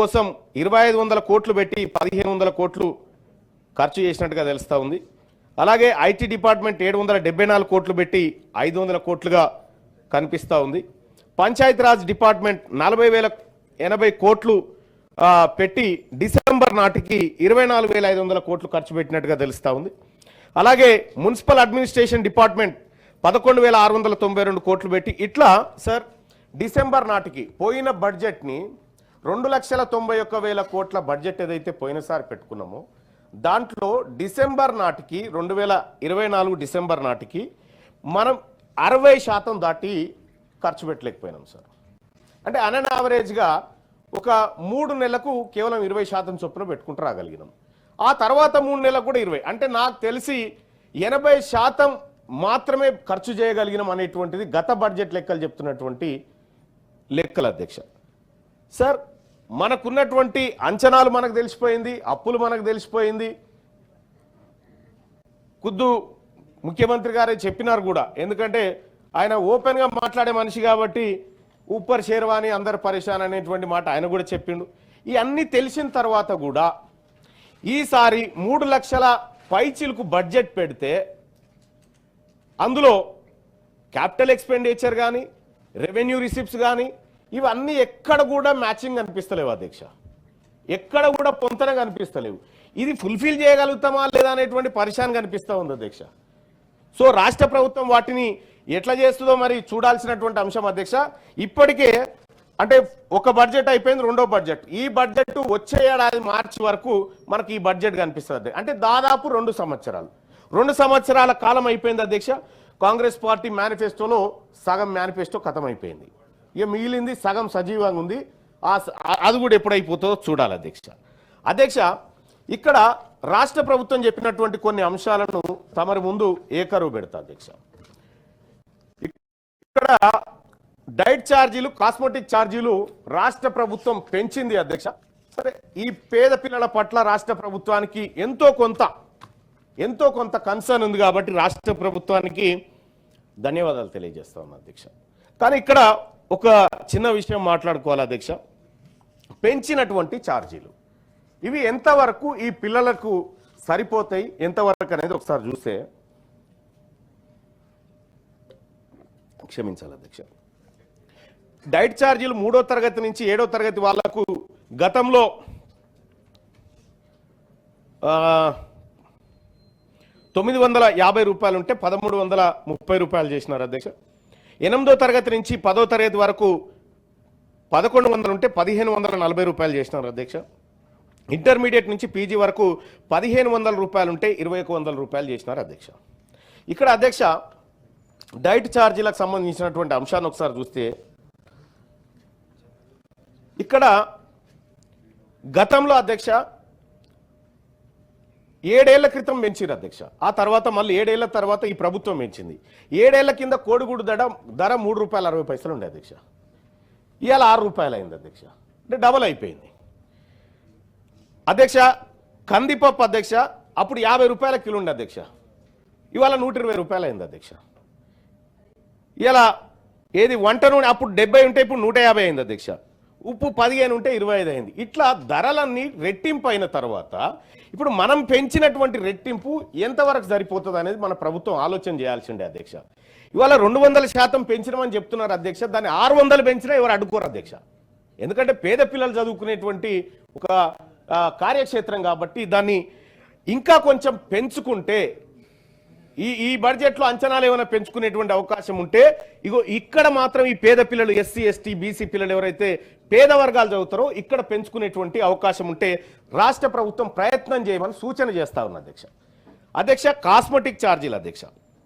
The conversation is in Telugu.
కోసం ఇరవై ఐదు వందల కోట్లు పెట్టి పదిహేను వందల కోట్లు ఖర్చు చేసినట్టుగా తెలుస్తూ ఉంది. అలాగే ఐటీ డిపార్ట్మెంట్ ఏడు వందల డెబ్బై నాలుగు కోట్లు పెట్టి ఐదు వందల కోట్లుగా కనిపిస్తూ ఉంది. పంచాయతీరాజ్ డిపార్ట్మెంట్ నలభై వేల ఎనభై కోట్లు పెట్టి డిసెంబర్ నాటికి ఇరవై నాలుగు వేల ఐదు వందల కోట్లు ఖర్చు పెట్టినట్టుగా తెలుస్తూ ఉంది. అలాగే మున్సిపల్ అడ్మినిస్ట్రేషన్ డిపార్ట్మెంట్ పదకొండు వేల ఆరు వందల తొంభై రెండు కోట్లు పెట్టి ఇట్లా సార్ డిసెంబర్ నాటికి పోయిన బడ్జెట్ని రెండు లక్షల తొంభై ఒక్క వేల కోట్ల బడ్జెట్ ఏదైతే పోయినసారి పెట్టుకున్నామో దాంట్లో డిసెంబర్ నాటికి రెండు వేల ఇరవై నాలుగు డిసెంబర్ నాటికి మనం అరవై శాతం దాటి ఖర్చు పెట్టలేకపోయినాం సార్. అంటే అన్ యావరేజ్గా ఒక మూడు నెలలకు కేవలం ఇరవై శాతం చొప్పున పెట్టుకుంటూ రాగలిగినాం. ఆ తర్వాత మూడు నెలలకు కూడా ఇరవై. అంటే నాకు తెలిసి ఎనభై శాతం మాత్రమే ఖర్చు చేయగలిగినాం అనేటువంటిది గత బడ్జెట్ లెక్కలు చెప్తున్నటువంటి లెక్కల అధ్యక్ష. సార్ మనకున్నటువంటి అంచనాలు మనకు తెలిసిపోయింది అప్పులు మనకు తెలిసిపోయింది. ఖుద్దు ముఖ్యమంత్రి గారే చెప్పినారు కూడా. ఎందుకంటే ఆయన ఓపెన్గా మాట్లాడే మనిషి కాబట్టి ఉప్పర్ షేర్వాణి అందరు పరేషాన్ అనేటువంటి మాట ఆయన కూడా చెప్పిండు. ఇవన్నీ తెలిసిన తర్వాత కూడా ఈసారి మూడు లక్షల పైచిలకు బడ్జెట్ పెడితే అందులో క్యాపిటల్ ఎక్స్పెండిచర్ కానీ రెవెన్యూ రిసిప్ట్స్ కానీ ఇవన్నీ ఎక్కడ కూడా మ్యాచింగ్ అనిపిస్తలేవు అధ్యక్ష. ఎక్కడ కూడా పొంతన కనిపిస్తలేవు. ఇది ఫుల్ఫిల్ చేయగలుగుతామా లేదా అనేటువంటి పరిశాన్ కనిపిస్తూ ఉంది అధ్యక్ష. సో రాష్ట్ర ప్రభుత్వం వాటిని ఎట్లా చేస్తుందో మరి చూడాల్సినటువంటి అంశం అధ్యక్ష. ఇప్పటికే అంటే ఒక బడ్జెట్ అయిపోయింది రెండో బడ్జెట్ ఈ బడ్జెట్ వచ్చే ఏడాది మార్చి వరకు మనకి ఈ బడ్జెట్ కనిపిస్తుంది అంటే దాదాపు రెండు సంవత్సరాలు. రెండు సంవత్సరాల కాలం అయిపోయింది అధ్యక్ష. కాంగ్రెస్ పార్టీ మేనిఫెస్టోలో సగం మేనిఫెస్టో ఖతమైపోయింది అయిపోయింది ఇక మిగిలింది సగం సజీవంగా ఉంది. అది కూడా ఎప్పుడైపోతుందో చూడాలి అధ్యక్ష. అధ్యక్ష ఇక్కడ రాష్ట్ర ప్రభుత్వం చెప్పినటువంటి కొన్ని అంశాలను తమరి ముందు ఏకరువు పెడతా అధ్యక్ష. ఇక్కడ డైట్ ఛార్జీలు కాస్మెటిక్ ఛార్జీలు రాష్ట్ర ప్రభుత్వం పెంచింది అధ్యక్ష. సరే ఈ పేద పిల్లల పట్ల రాష్ట్ర ప్రభుత్వానికి ఎంతో కొంత ఎంతో కొంత కన్సర్న్ ఉంది కాబట్టి రాష్ట్ర ప్రభుత్వానికి ధన్యవాదాలు తెలియజేస్తా ఉన్నా అధ్యక్ష. కానీ ఇక్కడ ఒక చిన్న విషయం మాట్లాడుకోవాలి అధ్యక్ష. పెంచినటువంటి ఛార్జీలు. ఇవి ఎంతవరకు ఈ పిల్లలకు సరిపోతాయి? ఎంతవరకు అనేది ఒకసారి చూస్తే. క్షమించాలి అధ్యక్ష. డైట్ ఛార్జీలు మూడో తరగతి నుంచి ఏడో తరగతి వాళ్ళకు గతంలో తొమ్మిది వందల యాభై రూపాయలు ఉంటే పదమూడు వందల ముప్పై రూపాయలు చేసినారు అధ్యక్ష. ఎనిమిదో తరగతి నుంచి పదో తరగతి వరకు పదకొండు వందలు ఉంటే పదిహేను వందల నలభై రూపాయలు చేసినారు అధ్యక్ష. ఇంటర్మీడియట్ నుంచి పీజీ వరకు పదిహేను వందల రూపాయలు ఉంటే ఇరవై ఒక వందల రూపాయలు చేసినారు అధ్యక్ష. ఇక్కడ అధ్యక్ష డైట్ ఛార్జీలకు సంబంధించినటువంటి అంశాన్ని ఒకసారి చూస్తే ఇక్కడ గతంలో అధ్యక్ష ఏడేళ్ళ క్రితం పెంచారు అధ్యక్ష. ఆ తర్వాత మళ్ళీ ఏడేళ్ళ తర్వాత ఈ ప్రభుత్వం పెంచింది. ఏడేళ్ళ కింద కోడిగుడు దడ ధర మూడు రూపాయల అరవై పైసలు ఉండే అధ్యక్ష. ఇవాళ ఆరు రూపాయలు అయింది అధ్యక్ష. అంటే డబల్ అయిపోయింది. అధ్యక్ష కందిపప్పు అధ్యక్ష అప్పుడు యాభై రూపాయల కిలో ఉండే అధ్యక్ష. ఇవాళ నూట ఇరవై రూపాయలు అయింది అధ్యక్ష. ఇలా ఏది వంట నూనె అప్పుడు డెబ్బై ఉంటే ఇప్పుడు నూట యాభై అయింది అధ్యక్ష. ఉప్పు పదిహేను ఉంటే ఇరవై ఐదు అయింది. ఇట్లా ధరలన్నీ రెట్టింపు అయిన తర్వాత ఇప్పుడు మనం పెంచినటువంటి రెట్టింపు ఎంతవరకు సరిపోతుంది అనేది మన ప్రభుత్వం ఆలోచన చేయాల్సిండే అధ్యక్ష. ఇవాళ రెండు వందల శాతం పెంచినామని చెప్తున్నారు అధ్యక్ష. దాన్ని ఆరు వందలు పెంచినా ఎవరు అడ్డుకోరు అధ్యక్ష. ఎందుకంటే పేద పిల్లలు చదువుకునేటువంటి ఒక కార్యక్షేత్రం కాబట్టి దాన్ని ఇంకా కొంచెం పెంచుకుంటే ఈ ఈ బడ్జెట్లో అంచనాలు ఏమైనా పెంచుకునేటువంటి అవకాశం ఉంటే ఇగో ఇక్కడ మాత్రం ఈ పేద పిల్లలు ఎస్సీ ఎస్టీ బీసీ పిల్లలు ఎవరైతే పేద వర్గాలు చదువుతారో ఇక్కడ పెంచుకునేటువంటి అవకాశం ఉంటే రాష్ట్ర ప్రభుత్వం ప్రయత్నం చేయమని సూచన చేస్తా ఉన్న అధ్యక్ష. అధ్యక్ష కాస్మెటిక్ ఛార్జీలు అధ్యక్ష.